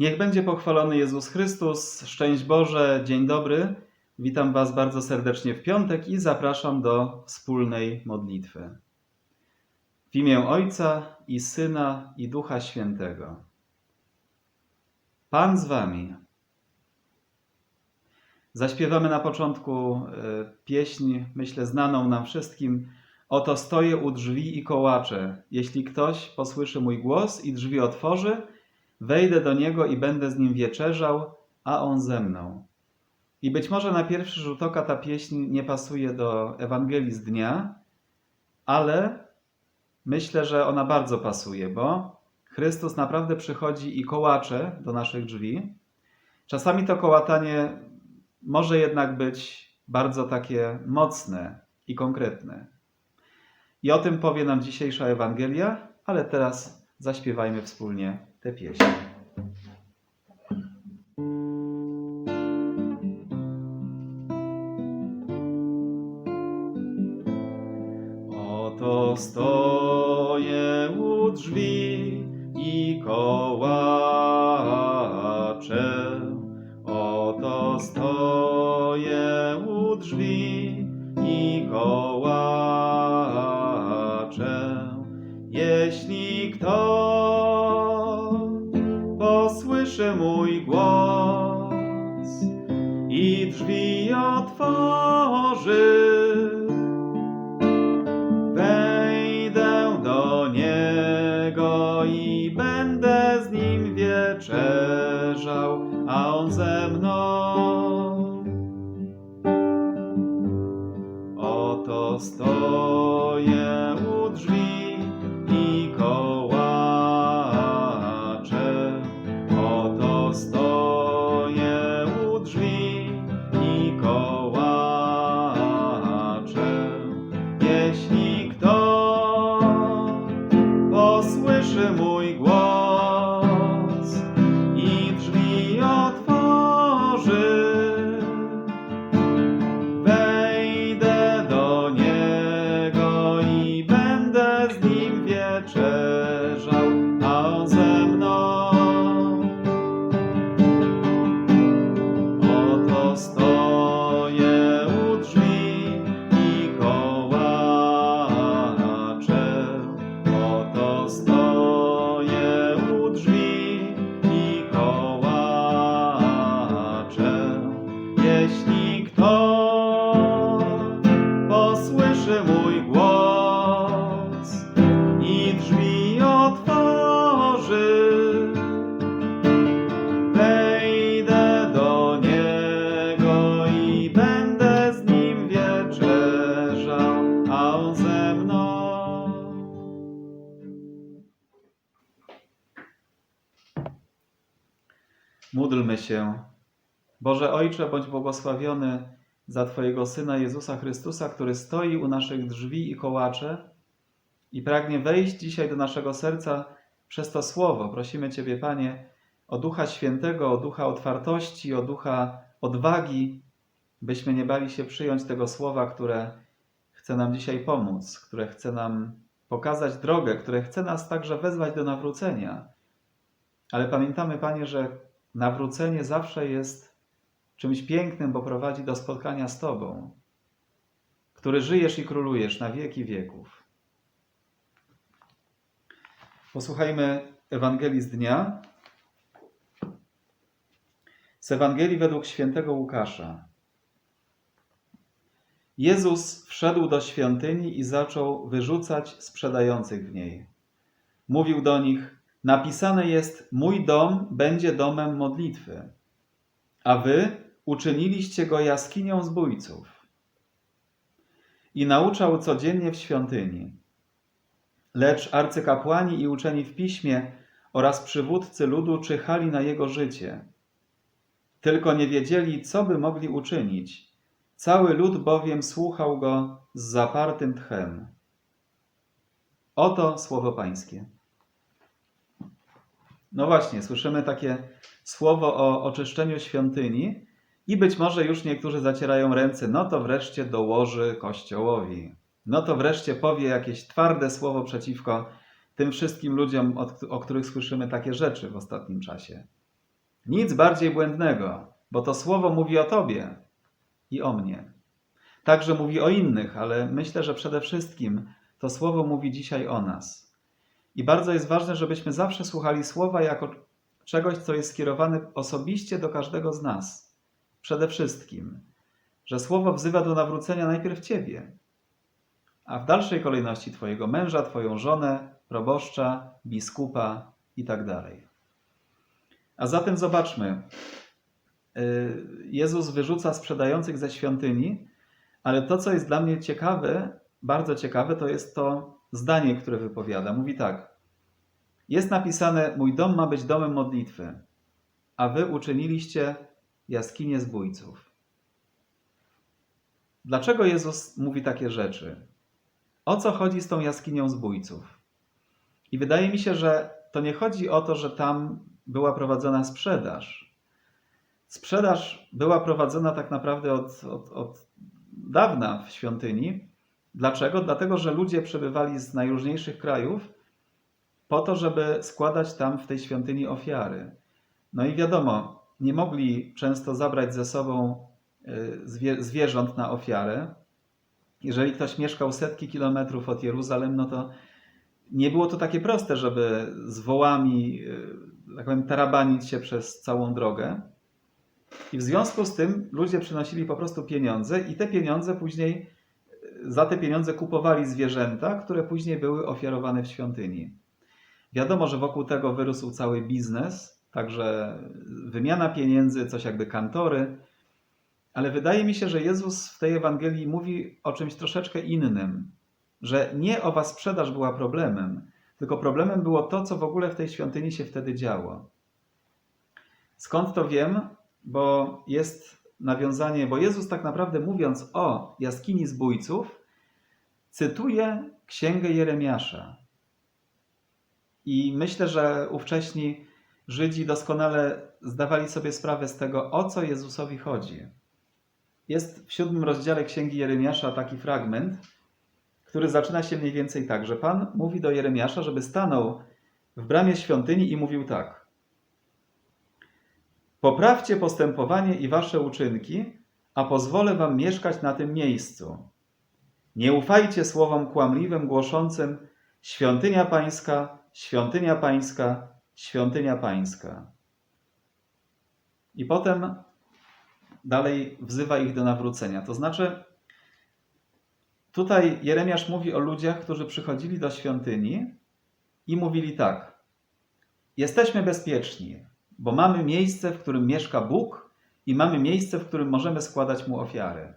Niech będzie pochwalony Jezus Chrystus. Szczęść Boże, dzień dobry. Witam Was bardzo serdecznie w piątek i zapraszam do wspólnej modlitwy. W imię Ojca i Syna i Ducha Świętego. Pan z Wami. Zaśpiewamy na początku e, pieśń, myślę, znaną nam wszystkim. Oto stoję u drzwi i kołaczę. Jeśli ktoś posłyszy mój głos i drzwi otworzy, wejdę do niego i będę z nim wieczerzał, a on ze mną. I być może na pierwszy rzut oka ta pieśń nie pasuje do Ewangelii z dnia, ale myślę, że ona bardzo pasuje, bo Chrystus naprawdę przychodzi i kołacze do naszych drzwi. Czasami to kołatanie może jednak być bardzo takie mocne i konkretne. I o tym powie nam dzisiejsza Ewangelia, ale teraz zaśpiewajmy wspólnie tę pieśń. Oto stoję u drzwi i kołaczę. Oto stoję u drzwi wieczerzał, a on ze mną. Oto stoję Się. Boże Ojcze, bądź błogosławiony za Twojego Syna Jezusa Chrystusa, który stoi u naszych drzwi i kołacze i pragnie wejść dzisiaj do naszego serca przez to słowo. Prosimy Ciebie, Panie, o Ducha Świętego, o Ducha otwartości, o Ducha odwagi, byśmy nie bali się przyjąć tego słowa, które chce nam dzisiaj pomóc, które chce nam pokazać drogę, które chce nas także wezwać do nawrócenia. Ale pamiętamy, Panie, że nawrócenie zawsze jest czymś pięknym, bo prowadzi do spotkania z Tobą, który żyjesz i królujesz na wieki wieków. Posłuchajmy Ewangelii z dnia. Z Ewangelii według świętego Łukasza. Jezus wszedł do świątyni i zaczął wyrzucać sprzedających w niej. Mówił do nich: Napisane jest: Mój dom będzie domem modlitwy, a wy uczyniliście go jaskinią zbójców. I nauczał codziennie w świątyni. Lecz arcykapłani i uczeni w piśmie oraz przywódcy ludu czyhali na jego życie. Tylko nie wiedzieli, co by mogli uczynić. Cały lud bowiem słuchał go z zapartym tchem. Oto słowo Pańskie. No właśnie, słyszymy takie słowo o oczyszczeniu świątyni i być może już niektórzy zacierają ręce, no to wreszcie dołoży Kościołowi. No to wreszcie powie jakieś twarde słowo przeciwko tym wszystkim ludziom, o których słyszymy takie rzeczy w ostatnim czasie. Nic bardziej błędnego, bo to słowo mówi o Tobie i o mnie. Także mówi o innych, ale myślę, że przede wszystkim to słowo mówi dzisiaj o nas. I bardzo jest ważne, żebyśmy zawsze słuchali słowa jako czegoś, co jest skierowane osobiście do każdego z nas. Przede wszystkim, że słowo wzywa do nawrócenia najpierw Ciebie, a w dalszej kolejności Twojego męża, Twoją żonę, proboszcza, biskupa i tak. A zatem zobaczmy. Y, Jezus wyrzuca sprzedających ze świątyni, ale to, co jest dla mnie ciekawe, bardzo ciekawe, to jest to zdanie, które wypowiada. Mówi tak. Jest napisane: Mój dom ma być domem modlitwy, a wy uczyniliście jaskinię zbójców. Dlaczego Jezus mówi takie rzeczy? O co chodzi z tą jaskinią zbójców? I wydaje mi się, że to nie chodzi o to, że tam była prowadzona sprzedaż. Sprzedaż była prowadzona tak naprawdę od, od, od dawna w świątyni. Dlaczego? Dlatego, że ludzie przybywali z najróżniejszych krajów po to, żeby składać tam w tej świątyni ofiary. No i wiadomo, nie mogli często zabrać ze sobą zwie, zwierząt na ofiarę. Jeżeli ktoś mieszkał setki kilometrów od Jeruzalem, no to nie było to takie proste, żeby z wołami, y, tak powiem, tarabanić się przez całą drogę. I w związku z tym ludzie przynosili po prostu pieniądze i te pieniądze później, za te pieniądze kupowali zwierzęta, które później były ofiarowane w świątyni. Wiadomo, że wokół tego wyrósł cały biznes, także wymiana pieniędzy, coś jakby kantory, ale wydaje mi się, że Jezus w tej Ewangelii mówi o czymś troszeczkę innym, że nie owa sprzedaż była problemem, tylko problemem było to, co w ogóle w tej świątyni się wtedy działo. Skąd to wiem? Bo jest nawiązanie, bo Jezus tak naprawdę mówiąc o jaskini zbójców, cytuje księgę Jeremiasza. I myślę, że ówcześni Żydzi doskonale zdawali sobie sprawę z tego, o co Jezusowi chodzi. Jest w siódmym rozdziale księgi Jeremiasza taki fragment, który zaczyna się mniej więcej tak, że Pan mówi do Jeremiasza, żeby stanął w bramie świątyni i mówił tak. Poprawcie postępowanie i wasze uczynki, a pozwolę wam mieszkać na tym miejscu. Nie ufajcie słowom kłamliwym głoszącym świątynia pańska, świątynia pańska, świątynia pańska. I potem dalej wzywa ich do nawrócenia. To znaczy, tutaj Jeremiasz mówi o ludziach, którzy przychodzili do świątyni i mówili tak: Jesteśmy bezpieczni, bo mamy miejsce, w którym mieszka Bóg i mamy miejsce, w którym możemy składać mu ofiary.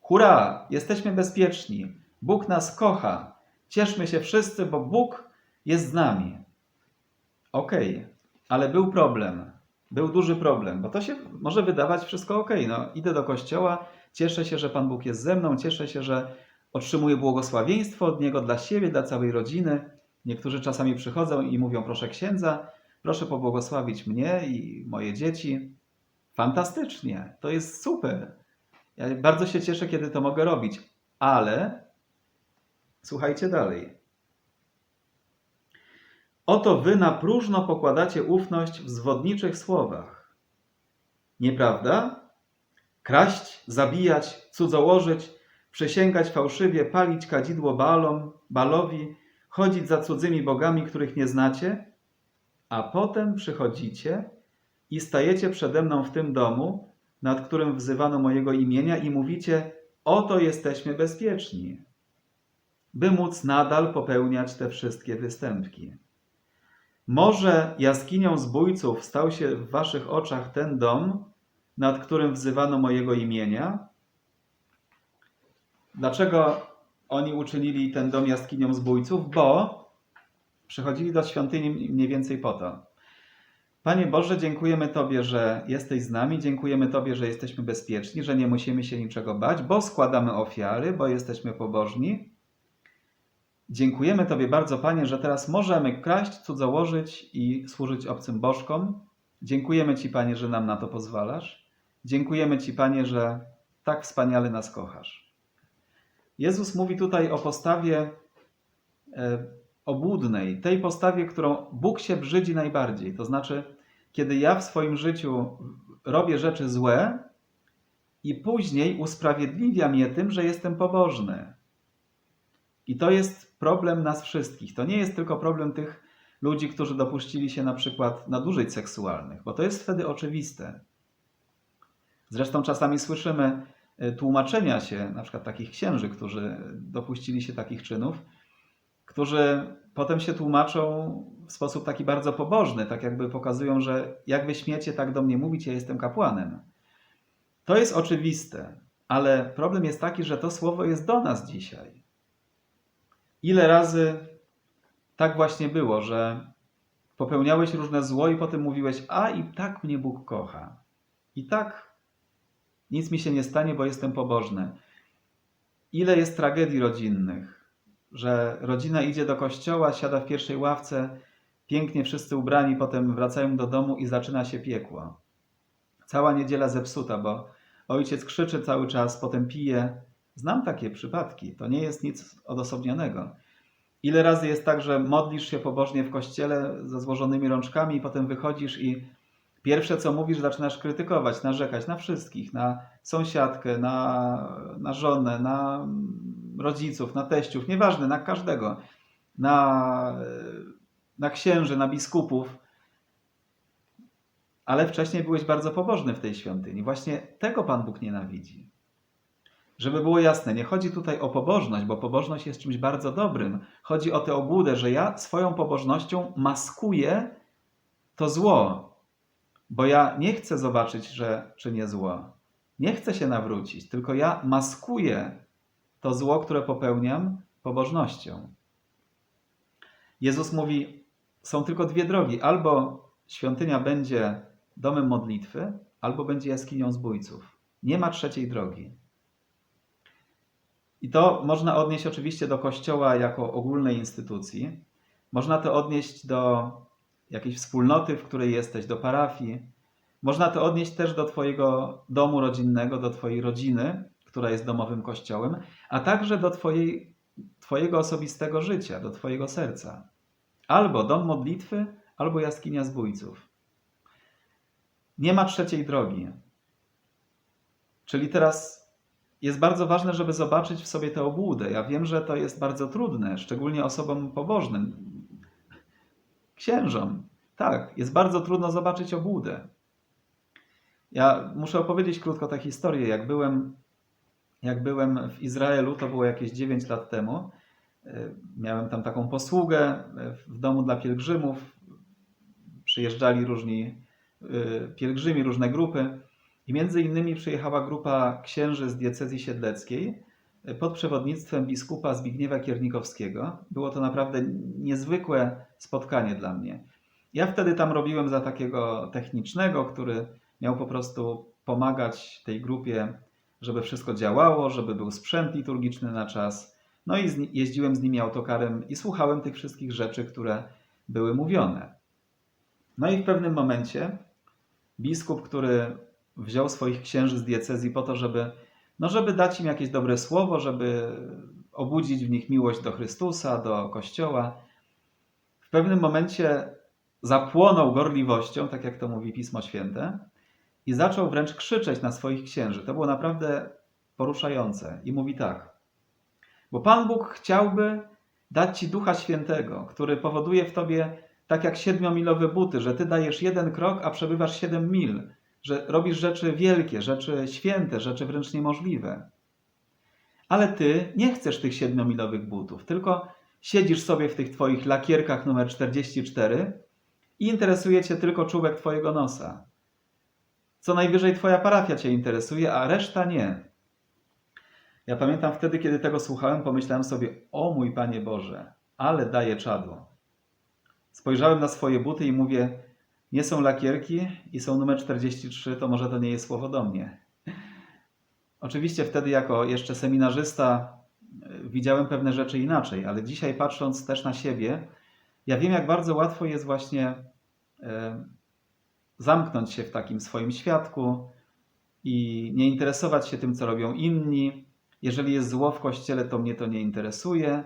Hurra! Jesteśmy bezpieczni. Bóg nas kocha. Cieszmy się wszyscy, bo Bóg jest z nami. Okej, okay. ale był problem. Był duży problem, bo to się może wydawać wszystko ok. No, idę do kościoła, cieszę się, że Pan Bóg jest ze mną, cieszę się, że otrzymuję błogosławieństwo od Niego dla siebie, dla całej rodziny. Niektórzy czasami przychodzą i mówią: Proszę księdza, proszę pobłogosławić mnie i moje dzieci. Fantastycznie, to jest super. Ja bardzo się cieszę, kiedy to mogę robić, ale słuchajcie dalej. Oto wy na próżno pokładacie ufność w zwodniczych słowach. Nieprawda? Kraść, zabijać, cudzołożyć, przysięgać fałszywie, palić kadzidło balom, balowi, chodzić za cudzymi bogami, których nie znacie, a potem przychodzicie i stajecie przede mną w tym domu, nad którym wzywano mojego imienia i mówicie, oto jesteśmy bezpieczni, by móc nadal popełniać te wszystkie występki. Może jaskinią zbójców stał się w waszych oczach ten dom, nad którym wzywano mojego imienia? Dlaczego oni uczynili ten dom jaskinią zbójców? Bo przychodzili do świątyni mniej więcej po to. Panie Boże, dziękujemy Tobie, że jesteś z nami, dziękujemy Tobie, że jesteśmy bezpieczni, że nie musimy się niczego bać, bo składamy ofiary, bo jesteśmy pobożni. Dziękujemy Tobie bardzo, Panie, że teraz możemy kraść, cudzołożyć i służyć obcym bożkom. Dziękujemy Ci, Panie, że nam na to pozwalasz. Dziękujemy Ci, Panie, że tak wspaniale nas kochasz. Jezus mówi tutaj o postawie e, obłudnej, tej postawie, którą Bóg się brzydzi najbardziej. To znaczy, kiedy ja w swoim życiu robię rzeczy złe i później usprawiedliwiam je tym, że jestem pobożny. I to jest problem nas wszystkich. To nie jest tylko problem tych ludzi, którzy dopuścili się na przykład nadużyć seksualnych, bo to jest wtedy oczywiste. Zresztą czasami słyszymy e, tłumaczenia się, na przykład takich księży, którzy dopuścili się takich czynów, którzy potem się tłumaczą w sposób taki bardzo pobożny, tak jakby pokazują, że jak wy śmiecie tak do mnie mówić, ja jestem kapłanem. To jest oczywiste, ale problem jest taki, że to słowo jest do nas dzisiaj. Ile razy tak właśnie było, że popełniałeś różne zło i potem mówiłeś, a i tak mnie Bóg kocha. I tak nic mi się nie stanie, bo jestem pobożny. Ile jest tragedii rodzinnych, że rodzina idzie do kościoła, siada w pierwszej ławce, pięknie wszyscy ubrani, potem wracają do domu i zaczyna się piekło. Cała niedziela zepsuta, bo ojciec krzyczy cały czas, potem pije. Znam takie przypadki, to nie jest nic odosobnionego. Ile razy jest tak, że modlisz się pobożnie w kościele ze złożonymi rączkami i potem wychodzisz i pierwsze co mówisz, zaczynasz krytykować, narzekać na wszystkich, na sąsiadkę, na, na żonę, na rodziców, na teściów, nieważne, na każdego, na, na księży, na biskupów. Ale wcześniej byłeś bardzo pobożny w tej świątyni. Właśnie tego Pan Bóg nienawidzi. Żeby było jasne, nie chodzi tutaj o pobożność, bo pobożność jest czymś bardzo dobrym. Chodzi o tę obłudę, że ja swoją pobożnością maskuję to zło, bo ja nie chcę zobaczyć, że czynię zło. Nie chcę się nawrócić, tylko ja maskuję to zło, które popełniam pobożnością. Jezus mówi: są tylko dwie drogi. Albo świątynia będzie domem modlitwy, albo będzie jaskinią zbójców. Nie ma trzeciej drogi. I to można odnieść oczywiście do Kościoła jako ogólnej instytucji. Można to odnieść do jakiejś wspólnoty, w której jesteś, do parafii. Można to odnieść też do Twojego domu rodzinnego, do Twojej rodziny, która jest domowym kościołem, a także do twojej, Twojego osobistego życia, do Twojego serca. Albo dom modlitwy, albo jaskinia zbójców. Nie ma trzeciej drogi. Czyli teraz jest bardzo ważne, żeby zobaczyć w sobie tę obłudę. Ja wiem, że to jest bardzo trudne, szczególnie osobom pobożnym, księżom. Tak, jest bardzo trudno zobaczyć obłudę. Ja muszę opowiedzieć krótko tę historię. Jak byłem, jak byłem w Izraelu, to było jakieś 9 lat temu. E, miałem tam taką posługę w domu dla pielgrzymów. Przyjeżdżali różni e, pielgrzymi, różne grupy. I między innymi przyjechała grupa księży z diecezji siedleckiej e, pod przewodnictwem biskupa Zbigniewa Kiernikowskiego. Było to naprawdę niezwykłe spotkanie dla mnie. Ja wtedy tam robiłem za takiego technicznego, który miał po prostu pomagać tej grupie, żeby wszystko działało, żeby był sprzęt liturgiczny na czas. No i jeździłem z nimi autokarem i słuchałem tych wszystkich rzeczy, które były mówione. No i w pewnym momencie biskup, który wziął swoich księży z diecezji po to, żeby, no żeby dać im jakieś dobre słowo, żeby obudzić w nich miłość do Chrystusa, do Kościoła. W pewnym momencie zapłonął gorliwością, tak jak to mówi Pismo Święte, i zaczął wręcz krzyczeć na swoich księży. To było naprawdę poruszające. I mówi tak: Bo Pan Bóg chciałby dać ci Ducha Świętego, który powoduje w tobie tak jak siedmiomilowe buty, że ty dajesz jeden krok, a przebywasz siedem mil że robisz rzeczy wielkie, rzeczy święte, rzeczy wręcz niemożliwe. Ale ty nie chcesz tych siedmiomilowych butów, tylko siedzisz sobie w tych twoich lakierkach numer 44 i interesuje cię tylko czubek twojego nosa. Co najwyżej twoja parafia cię interesuje, a reszta nie. Ja pamiętam wtedy, kiedy tego słuchałem, pomyślałem sobie: O mój Panie Boże, ale daje czadło. Spojrzałem na swoje buty i mówię: nie są lakierki i są numer 43, to może to nie jest słowo do mnie. Oczywiście wtedy jako jeszcze seminarzysta e, widziałem pewne rzeczy inaczej, ale dzisiaj patrząc też na siebie, ja wiem jak bardzo łatwo jest właśnie e, zamknąć się w takim swoim świadku i nie interesować się tym, co robią inni. Jeżeli jest zło w kościele, to mnie to nie interesuje.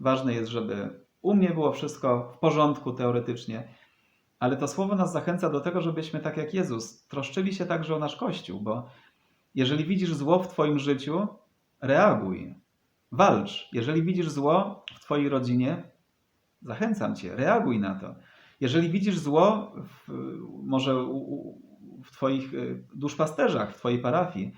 Ważne jest, żeby u mnie było wszystko w porządku teoretycznie. Ale to słowo nas zachęca do tego, żebyśmy tak jak Jezus troszczyli się także o nasz Kościół, bo jeżeli widzisz zło w Twoim życiu, reaguj, walcz. Jeżeli widzisz zło w Twojej rodzinie, zachęcam Cię, reaguj na to. Jeżeli widzisz zło w, może u, u, w Twoich y, duszpasterzach, w Twojej parafii,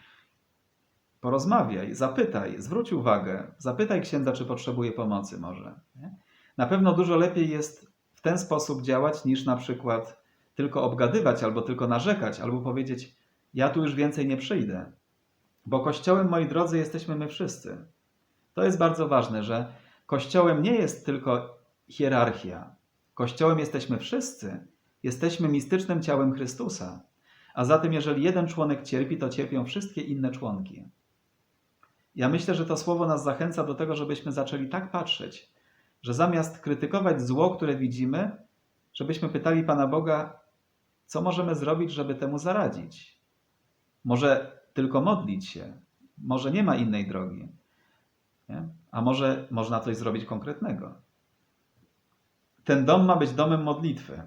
porozmawiaj, zapytaj, zwróć uwagę, zapytaj księdza, czy potrzebuje pomocy może. Nie? Na pewno dużo lepiej jest w ten sposób działać, niż na przykład tylko obgadywać, albo tylko narzekać, albo powiedzieć, ja tu już więcej nie przyjdę. Bo kościołem, moi drodzy, jesteśmy my wszyscy. To jest bardzo ważne, że kościołem nie jest tylko hierarchia. Kościołem jesteśmy wszyscy. Jesteśmy mistycznym ciałem Chrystusa. A zatem, jeżeli jeden członek cierpi, to cierpią wszystkie inne członki. Ja myślę, że to słowo nas zachęca do tego, żebyśmy zaczęli tak patrzeć, że zamiast krytykować zło, które widzimy, żebyśmy pytali Pana Boga, co możemy zrobić, żeby temu zaradzić. Może tylko modlić się, może nie ma innej drogi, nie? a może można coś zrobić konkretnego. Ten dom ma być domem modlitwy.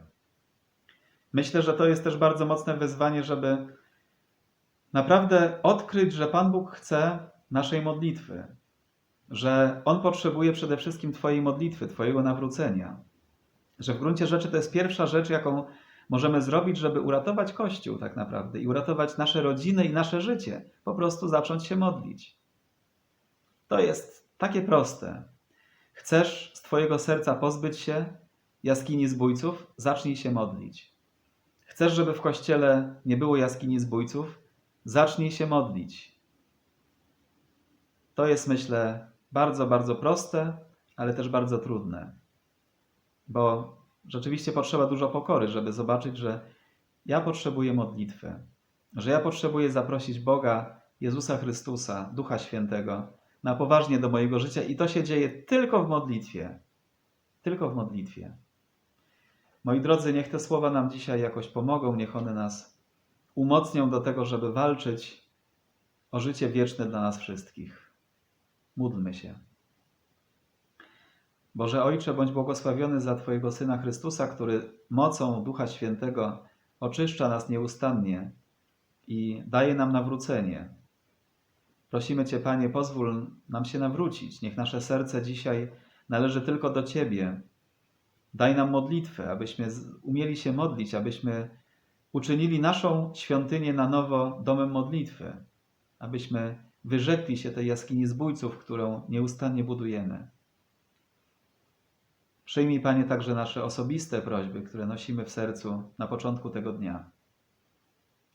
Myślę, że to jest też bardzo mocne wyzwanie, żeby naprawdę odkryć, że Pan Bóg chce naszej modlitwy, że On potrzebuje przede wszystkim Twojej modlitwy, Twojego nawrócenia, że w gruncie rzeczy to jest pierwsza rzecz, jaką możemy zrobić, żeby uratować Kościół tak naprawdę i uratować nasze rodziny i nasze życie. Po prostu zacząć się modlić. To jest takie proste. Chcesz z Twojego serca pozbyć się jaskini zbójców? Zacznij się modlić. Chcesz, żeby w Kościele nie było jaskini zbójców? Zacznij się modlić. To jest, myślę, bardzo, bardzo proste, ale też bardzo trudne. Bo rzeczywiście potrzeba dużo pokory, żeby zobaczyć, że ja potrzebuję modlitwy, że ja potrzebuję zaprosić Boga, Jezusa Chrystusa, Ducha Świętego na poważnie do mojego życia i to się dzieje tylko w modlitwie. Tylko w modlitwie. Moi drodzy, niech te słowa nam dzisiaj jakoś pomogą, niech one nas umocnią do tego, żeby walczyć o życie wieczne dla nas wszystkich. Módlmy się. Boże Ojcze, bądź błogosławiony za Twojego Syna Chrystusa, który mocą Ducha Świętego oczyszcza nas nieustannie i daje nam nawrócenie. Prosimy Cię, Panie, pozwól nam się nawrócić. Niech nasze serce dzisiaj należy tylko do Ciebie. Daj nam modlitwę, abyśmy umieli się modlić, abyśmy uczynili naszą świątynię na nowo domem modlitwy, abyśmy wyrzekli się tej jaskini zbójców, którą nieustannie budujemy. Przyjmij, Panie, także nasze osobiste prośby, które nosimy w sercu na początku tego dnia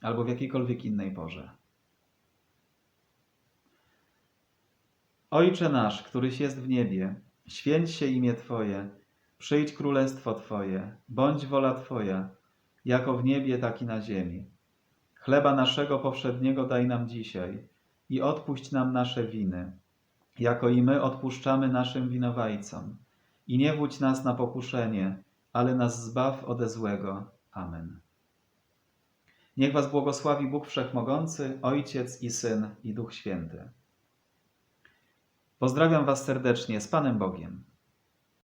albo w jakiejkolwiek innej porze. Ojcze nasz, któryś jest w niebie, święć się imię Twoje, przyjdź królestwo Twoje, bądź wola Twoja, jako w niebie, tak i na ziemi. Chleba naszego powszedniego daj nam dzisiaj i odpuść nam nasze winy, jako i my odpuszczamy naszym winowajcom. I nie wódź nas na pokuszenie, ale nas zbaw ode złego. Amen. Niech Was błogosławi Bóg Wszechmogący, Ojciec i Syn i Duch Święty. Pozdrawiam Was serdecznie z Panem Bogiem.